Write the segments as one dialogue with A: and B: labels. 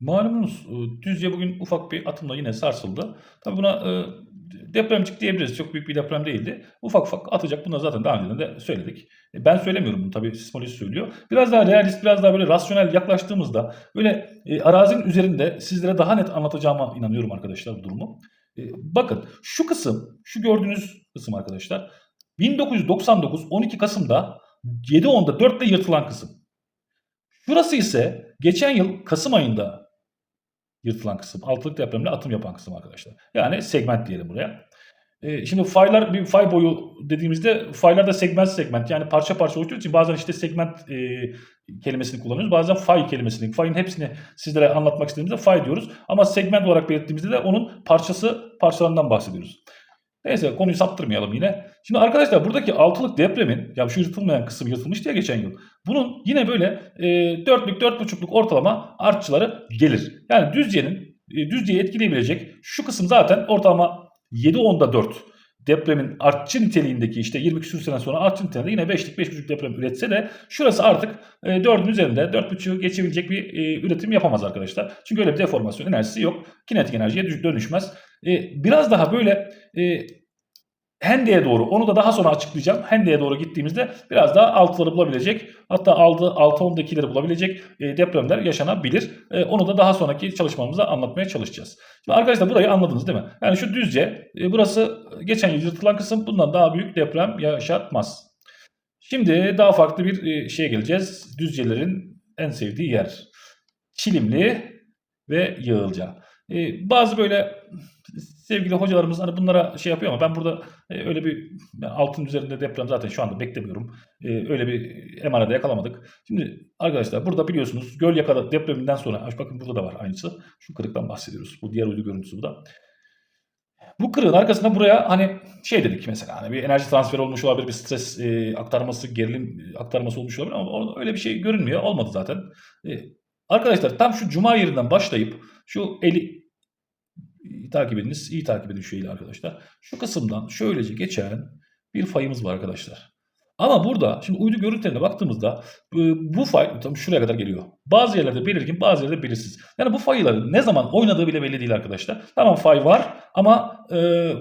A: Malumunuz e, Düzce bugün ufak bir atımla yine sarsıldı. Tabii buna e, depremcik diyebiliriz. Çok büyük bir deprem değildi. Ufak ufak atacak. Da zaten daha önceden de söyledik. E, Ben söylemiyorum bunu tabii sismoloji söylüyor. Biraz daha realist, biraz daha böyle rasyonel yaklaştığımızda böyle e, arazinin üzerinde sizlere daha net anlatacağıma inanıyorum arkadaşlar bu durumu. Bakın şu kısım, şu gördüğünüz kısım arkadaşlar 1999 12 Kasım'da 7.10'da 4'te yırtılan kısım. Şurası ise geçen yıl Kasım ayında yırtılan kısım. Altılık depremle atım yapan kısım arkadaşlar. Yani segment diyelim buraya. Ee, şimdi faylar bir fay boyu dediğimizde faylar da segment segment yani parça parça oluştuğu için bazen işte segment e, kelimesini kullanıyoruz. Bazen fay kelimesini, fayın hepsini sizlere anlatmak istediğimizde fay diyoruz. Ama segment olarak belirttiğimizde de onun parçası parçalarından bahsediyoruz. Neyse konuyu saptırmayalım yine. Şimdi arkadaşlar buradaki altılık depremin ya şu yırtılmayan kısım yırtılmıştı ya geçen yıl. Bunun yine böyle e, 4'lük 4,5'luk ortalama artçıları gelir. Yani Düzce'nin e, Düzce'yi etkileyebilecek şu kısım zaten ortalama 7-10'da 4 depremin artçı niteliğindeki işte 20 küsur sene sonra artçı niteliğinde yine 5'lik 5,5 deprem üretse de şurası artık e, 4'ün üzerinde 4,5'ü geçebilecek bir e, üretim yapamaz arkadaşlar. Çünkü öyle bir deformasyon enerjisi yok. Kinetik enerjiye dönüşmez. E, biraz daha böyle e, Hende'ye doğru onu da daha sonra açıklayacağım. Hende'ye doğru gittiğimizde biraz daha altıları bulabilecek hatta aldı 6-10'dakileri bulabilecek e, depremler yaşanabilir. E, onu da daha sonraki çalışmamızda anlatmaya çalışacağız. Şimdi arkadaşlar burayı anladınız değil mi? Yani şu düzce e, burası geçen yıl yırtılan kısım bundan daha büyük deprem yaşatmaz. Şimdi daha farklı bir e, şeye geleceğiz. Düzcelerin en sevdiği yer. Çilimli ve Yığılca. E, bazı böyle sevgili hocalarımız hani bunlara şey yapıyor ama ben burada e, öyle bir altın üzerinde deprem zaten şu anda beklemiyorum. E, öyle bir emarede yakalamadık. Şimdi arkadaşlar burada biliyorsunuz Gölyaka'da depreminden sonra bakın burada da var aynısı. Şu kırıktan bahsediyoruz. Bu diğer uydu görüntüsü bu da. Bu kırığın arkasında buraya hani şey dedik mesela hani bir enerji transferi olmuş olabilir, bir stres e, aktarması, gerilim e, aktarması olmuş olabilir ama öyle bir şey görünmüyor. Olmadı zaten. Arkadaşlar tam şu cuma yerinden başlayıp şu eli iyi takip ediniz, iyi takip edin şu eli arkadaşlar. Şu kısımdan şöylece geçen bir fayımız var arkadaşlar. Ama burada şimdi uydu görüntülerine baktığımızda bu fay tam şuraya kadar geliyor. Bazı yerlerde belirgin bazı yerlerde belirsiz. Yani bu fayların ne zaman oynadığı bile belli değil arkadaşlar. Tamam fay var ama e,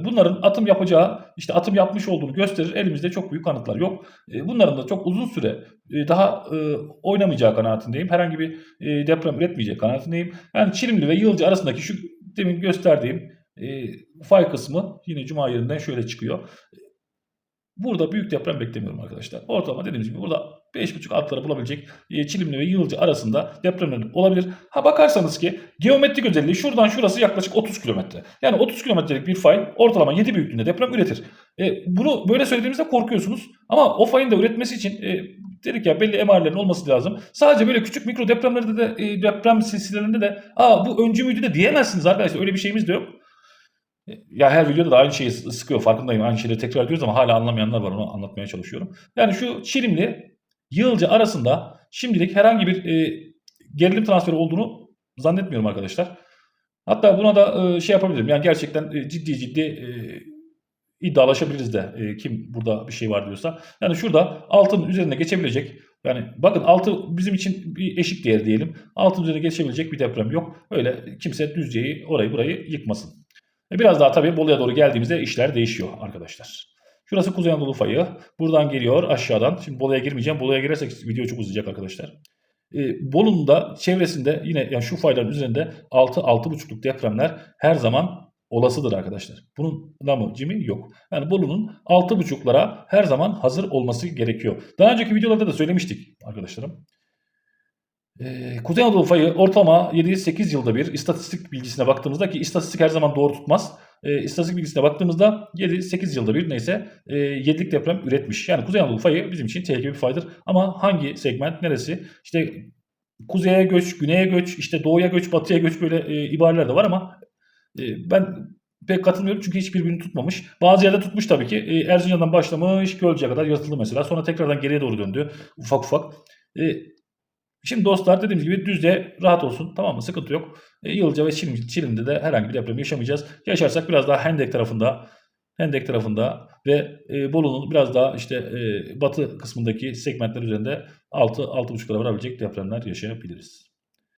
A: bunların atım yapacağı işte atım yapmış olduğunu gösterir. Elimizde çok büyük kanıtlar yok. E, bunların da çok uzun süre e, daha e, oynamayacağı kanaatindeyim. Herhangi bir e, deprem üretmeyecek kanaatindeyim. Yani Çilimli ve Yılcı arasındaki şu demin gösterdiğim e, fay kısmı yine cuma yerinden şöyle çıkıyor. Burada büyük deprem beklemiyorum arkadaşlar. Ortalama dediğimiz gibi burada 5.5 altları bulabilecek e, Çilimli ve Yılcı arasında depremler olabilir. Ha bakarsanız ki geometrik özelliği şuradan şurası yaklaşık 30 kilometre. Yani 30 kilometrelik bir fay ortalama 7 büyüklüğünde deprem üretir. E, bunu böyle söylediğimizde korkuyorsunuz. Ama o fayın da üretmesi için e, dedik ya belli emarelerin olması lazım. Sadece böyle küçük mikro depremlerde de e, deprem silsilelerinde de aa bu öncü müydü de diyemezsiniz arkadaşlar. Öyle bir şeyimiz de yok. Ya her videoda da aynı şeyi sıkıyor farkındayım. Aynı şeyleri tekrar ediyoruz ama hala anlamayanlar var onu anlatmaya çalışıyorum. Yani şu Çilimli Yığılca arasında şimdilik herhangi bir e, gerilim transferi olduğunu zannetmiyorum arkadaşlar. Hatta buna da e, şey yapabilirim. Yani gerçekten e, ciddi ciddi e, iddialaşabiliriz de e, kim burada bir şey var diyorsa. Yani şurada altın üzerine geçebilecek yani bakın altı bizim için bir eşik değer diyelim. Altın üzerine geçebilecek bir deprem yok. Öyle kimse düzceyi orayı burayı yıkmasın. E, Biraz daha tabii Bolu'ya doğru geldiğimizde işler değişiyor arkadaşlar. Şurası Kuzey Anadolu fayı. Buradan geliyor aşağıdan. Şimdi Bolu'ya girmeyeceğim. Bolu'ya girersek video çok uzayacak arkadaşlar. E, Bolu'nun da çevresinde yine yani şu fayların üzerinde 6-6,5'luk depremler her zaman olasıdır arkadaşlar. Bunun namı cimi yok. Yani Bolu'nun 6,5'lara her zaman hazır olması gerekiyor. Daha önceki videolarda da söylemiştik arkadaşlarım. Ee, Kuzey Anadolu fayı ortalama 7-8 yılda bir istatistik bilgisine baktığımızda ki istatistik her zaman doğru tutmaz. E, istatistik bilgisine baktığımızda 7-8 yılda bir neyse e, 7'lik deprem üretmiş. Yani Kuzey Anadolu fayı bizim için tehlikeli bir faydır. Ama hangi segment neresi? İşte kuzeye göç, güneye göç, işte doğuya göç, batıya göç böyle e, ibareler de var ama e, ben pek katılmıyorum çünkü hiçbirbirini tutmamış. Bazı yerde tutmuş tabii ki. E, Erzincan'dan başlamış Gölce'ye kadar yırtıldı mesela. Sonra tekrardan geriye doğru döndü ufak ufak. E, Şimdi dostlar dediğimiz gibi düzde rahat olsun tamam mı sıkıntı yok. E, Yılca ve Çilim, Çilim'de de herhangi bir deprem yaşamayacağız. Yaşarsak biraz daha Hendek tarafında Hendek tarafında ve e, Bolu'nun biraz daha işte e, batı kısmındaki segmentler üzerinde 6-6,5'lara varabilecek depremler yaşayabiliriz.